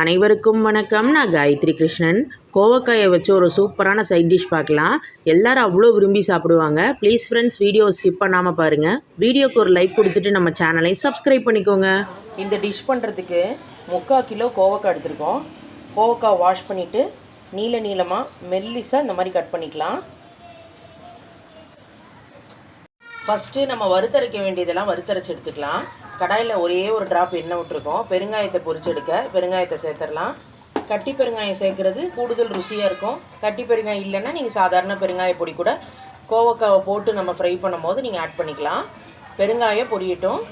அனைவருக்கும் வணக்கம். நான் காயத்ரி கிருஷ்ணன். கோவக்காயை வச்சு ஒரு சூப்பரான சைட் டிஷ் பார்க்கலாம். எல்லோரும் அவ்வளோ விரும்பி சாப்பிடுவாங்க. ப்ளீஸ் ஃப்ரெண்ட்ஸ் வீடியோ ஸ்கிப் பண்ணாமல் பாருங்கள் வீடியோக்கு ஒரு லைக் கொடுத்துட்டு நம்ம சேனலை சப்ஸ்கிரைப் பண்ணிக்கோங்க. இந்த டிஷ் பண்ணுறதுக்கு முக்கால் கிலோ கோவக்காய் எடுத்துருக்கோம். கோவக்காய் வாஷ் பண்ணிவிட்டு நீல நீளமாக மெல்லிசாக இந்த மாதிரி கட் பண்ணிக்கலாம். ஃபஸ்ட்டு நம்ம வறுத்தரைக்க வேண்டியதெல்லாம் வறுத்தரைச்சு எடுத்துக்கலாம். கடாயில் ஒரே ஒரு ட்ராப் எண்ணெய் விட்டுருக்கோம். பெருங்காயத்தை பொரிச்செடுக்க பெருங்காயத்தை சேர்த்துடலாம். கட்டி பெருங்காயம் சேர்க்குறது கூடுதல் ருசியாக இருக்கும். கட்டி பெருங்காயம் இல்லைன்னா நீங்கள் சாதாரண பெருங்காய பொடி கூட கோவக்காவை போட்டு நம்ம ஃப்ரை பண்ணும்போது நீங்கள் ஆட் பண்ணிக்கலாம். பெருங்காயம் பொரியட்டும்.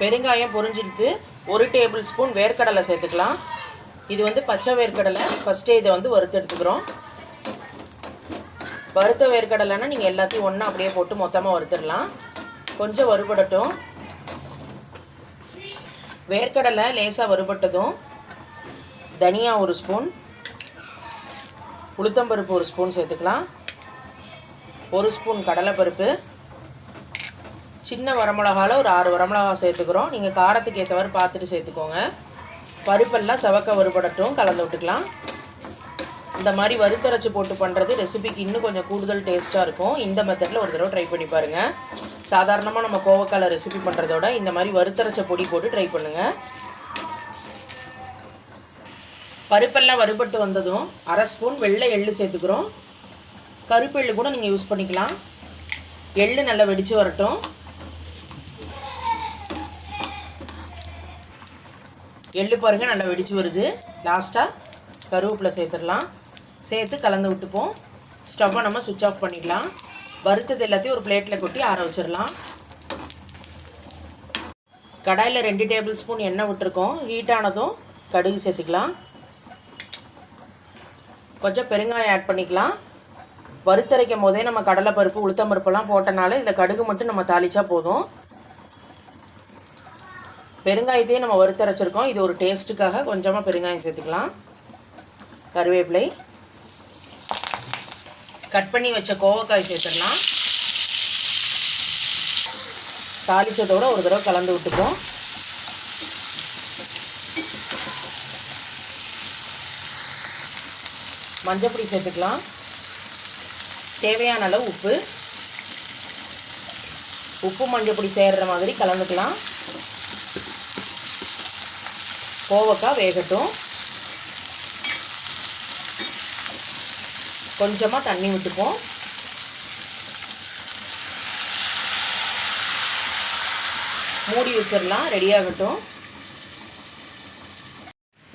பெருங்காயம் பொரிஞ்சிடுத்து ஒரு டேபிள் ஸ்பூன் வேர்க்கடலை சேர்த்துக்கலாம். இது வந்து பச்சை வேர்க்கடலை. ஃபஸ்ட்டே இதை வந்து வறுத்து எடுத்துக்கிறோம். வறுத்த வேர்க்கடலைன்னா நீங்கள் எல்லாத்தையும் ஒன்றா அப்படியே போட்டு மொத்தமாக வறுத்துடலாம். கொஞ்சம் வறுபடட்டும். வேர்க்கடலை லேசாக வறுபட்டதும் தனியா ஒரு ஸ்பூன் உளுத்தம்பருப்பு ஒரு ஸ்பூன் சேர்த்துக்கலாம். ஒரு ஸ்பூன் கடலைப்பருப்பு. சின்ன வரமிளகாவில் ஒரு ஆறு வரமிளகா சேர்த்துக்கிறோம். நீங்கள் காரத்துக்கு ஏற்றவாறு பார்த்துட்டு சேர்த்துக்கோங்க. பருப்பெல்லாம் செவக்க வறுபடட்டும். கலந்து விட்டுக்கலாம். இந்த மாதிரி வறுத்தரைச்சி போட்டு பண்ணுறது ரெசிபிக்கு இன்னும் கொஞ்சம் கூடுதல் டேஸ்ட்டாக இருக்கும். இந்த மெத்தடில் ஒரு தடவை ட்ரை பண்ணி பாருங்கள் சாதாரணமாக நம்ம கோவக்கால ரெசிபி பண்ணுறதோட இந்த மாதிரி வறுத்தரைச்ச பொடி போட்டு ட்ரை பண்ணுங்கள் பருப்பெல்லாம் வறுபட்டு வந்ததும் அரை ஸ்பூன் வெள்ளை எள்ளு சேர்த்துக்கிறோம். கருப்பு எள்ளு கூட நீங்கள் யூஸ் பண்ணிக்கலாம். எள்ளு நல்லா வெடித்து வரட்டும். எள்ளு பாருங்கள் நல்லா வெடித்து வருது. லாஸ்ட்டாக கருவேப்பிலை சேர்த்துடலாம். சேர்த்து கலந்து விட்டுப்போம். ஸ்டவ்வை நம்ம சுவிட்ச் ஆஃப் பண்ணிக்கலாம் வறுத்தது எல்லாத்தையும் ஒரு பிளேட்டில் கொட்டி ஆற வச்சிடலாம். கடாயில் ரெண்டு டேபிள் ஸ்பூன் எண்ணெய் விட்டுருக்கோம். ஹீட்டானதும் கடுகு சேர்த்துக்கலாம். கொஞ்சம் பெருங்காயம் ஆட் பண்ணிக்கலாம். வறுத்தரைக்கும் போதே நம்ம கடலைப்பருப்பு உளுத்தம்பருப்பெல்லாம் போட்டனால இதில் கடுகு மட்டும் நம்ம தாளிச்சா போதும். பெருங்காயத்தையும் நம்ம வறுத்தரைச்சிருக்கோம் இது ஒரு டேஸ்ட்டுக்காக கொஞ்சமாக பெருங்காயம் சேர்த்துக்கலாம். கருவேப்பிலை. கட் பண்ணி வச்ச கோவக்காய் சேர்த்துடலாம். தாளிச்சதோட ஒரு தடவை கலந்து விட்டுப்போம். மஞ்சப்பொடி சேர்த்துக்கலாம். தேவையான அளவு உப்பு. உப்பு மஞ்சப்பொடி சேர்கிற மாதிரி கலந்துக்கலாம். கோவக்காய் வேகட்டும். கொஞ்சமாக தண்ணி விட்டுப்போம் மூடி வச்சிடலாம் ரெடியாகட்டும்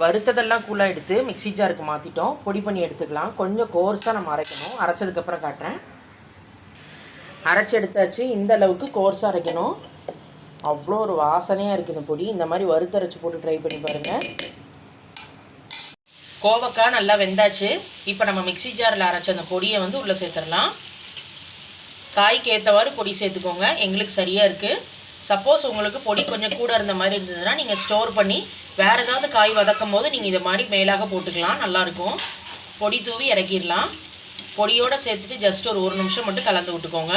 வறுத்ததெல்லாம் கூலாக எடுத்து மிக்ஸி ஜாருக்கு மாற்றிட்டோம் பொடி பண்ணி எடுத்துக்கலாம். கொஞ்சம் கோர்ஸாக நம்ம அரைக்கணும். அரைச்சதுக்கப்புறம் காட்டுறேன். அரைச்சி எடுத்தாச்சு. இந்த அளவுக்கு கோர்ஸாக அரைக்கணும். அவ்வளோ ஒரு வாசனையாக இருக்குது இந்த பொடி. இந்த மாதிரி வறுத்தரைச்சி போட்டு ட்ரை பண்ணி பாருங்கள் கோவக்காய் நல்லா வெந்தாச்சு. இப்போ நம்ம மிக்ஸி ஜாரில் அரைச்ச அந்த பொடியை வந்து உள்ளே சேர்த்துடலாம். காய்க்கு ஏற்றவாறு பொடி சேர்த்துக்கோங்க. எங்களுக்கு சரியாக இருக்குது சப்போஸ் உங்களுக்கு பொடி கொஞ்சம் கூட இருந்த மாதிரி இருந்ததுன்னா நீங்கள் ஸ்டோர் பண்ணி வேறு ஏதாவது காய் வதக்கும் போது நீங்கள் இதை மாதிரி மேலாக போட்டுக்கலாம். நல்லாயிருக்கும் பொடி தூவி இறக்கிடலாம். பொடியோடு சேர்த்துட்டு ஜஸ்ட் ஒரு ஒரு நிமிஷம் மட்டும் கலந்து விட்டுக்கோங்க.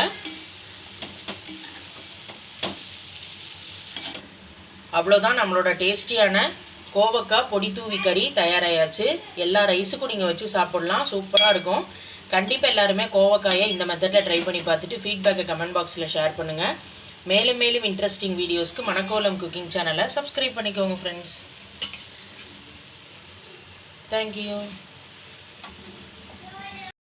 அவ்வளோதான் நம்மளோட டேஸ்டியான கோவக்காய் பொடி தூவி கறி தயாராகியாச்சு எல்லா ரைஸுக்கும் நீங்கள் வச்சு சாப்பிட்லாம். சூப்பராக இருக்கும். கண்டிப்பாக எல்லாருமே கோவக்காயை இந்த மெத்தடில் ட்ரை பண்ணி பார்த்துட்டு ஃபீட்பேக்கை கமெண்ட் பாக்ஸில் ஷேர் பண்ணுங்கள் மேலும் மேலும் இன்ட்ரெஸ்டிங் வீடியோஸ்க்கு மணக்கோலம் குக்கிங் சேனலை சப்ஸ்கிரைப் பண்ணிக்கோங்க ஃப்ரெண்ட்ஸ் தேங்க்யூ